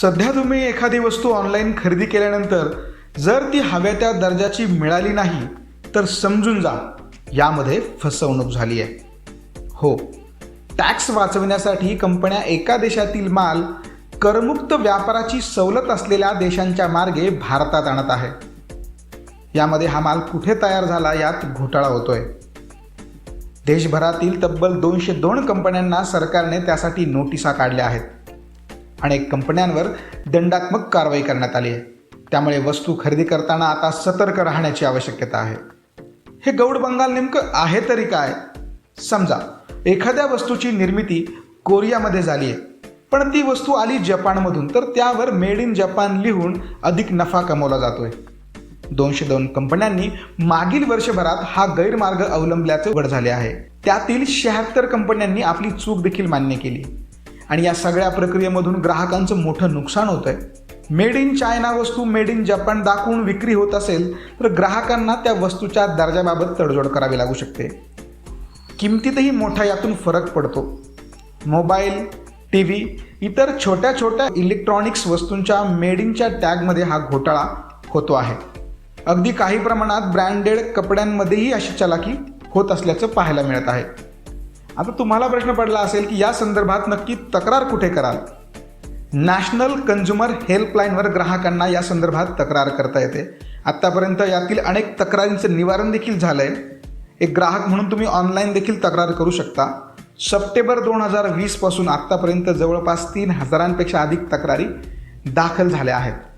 सध्या तुम्ही एखादी वस्तू ऑनलाईन खरेदी केल्यानंतर जर ती हव्या त्या दर्जाची मिळाली नाही तर समजून जा यामध्ये फसवणूक झाली आहे. हो टॅक्स वाचविण्यासाठी कंपन्या एका देशातील माल करमुक्त व्यापाराची सवलत असलेल्या देशांच्या मार्गे भारतात आणत आहे. यामध्ये हा माल कुठे तयार झाला यात घोटाळा होतोय. देशभरातील तब्बल दोनशे दोन कंपन्यांना सरकारने त्यासाठी नोटिसा काढल्या आहेत. अनेक कंपन्यांवर दंडात्मक कारवाई करण्यात आली आहे. त्यामुळे वस्तू खरेदी करताना आता सतर्क राहण्याची आवश्यकता आहे. हे गौड बंगाल नेमकं आहे तरी काय? समजा एखाद्या वस्तूची निर्मिती कोरियामध्ये झाली आहे. पण ती वस्तू आली जपानमधून तर त्यावर मेड इन जपान लिहून अधिक नफा कमवला जातोय. दोनशे दोन कंपन्यांनी मागील वर्षभरात हा गैरमार्ग अवलंबल्याचे उघड झाले आहे. त्यातील शहात्तर कंपन्यांनी आपली चूक देखील मान्य केली. आणि या सगळ्या प्रक्रियेमधून ग्राहकांचं मोठं नुकसान होत आहे मेड इन चायना वस्तू मेड इन जपान दाखवून विक्री होत असेल तर ग्राहकांना त्या वस्तूच्या दर्जाबाबत तडजोड करावी लागू शकते. किमतीतही मोठा यातून फरक पडतो. मोबाईल टी व्ही इतर छोट्या छोट्या इलेक्ट्रॉनिक्स वस्तूंच्या मेड इनच्या टॅगमध्ये हा घोटाळा होतो आहे. अगदी काही प्रमाणात ब्रँडेड कपड्यांमध्येही अशी चलाकी होत असल्याचं पाहायला मिळत आहे. आता तुम्हाला प्रश्न पडला असेल की या संदर्भात नक्की तक्रार कुठे कराल? नॅशनल कन्झ्युमर हेल्पलाईनवर ग्राहकांना या संदर्भात तक्रार करता येते. आत्तापर्यंत यातील अनेक तक्रारींचं निवारण देखील झालं आहे एक ग्राहक म्हणून तुम्ही ऑनलाईन देखील तक्रार करू शकता. सप्टेंबर दोन हजार वीसपासून आत्तापर्यंत जवळपास तीन हजारांपेक्षा अधिक तक्रारी दाखल झाल्या आहेत.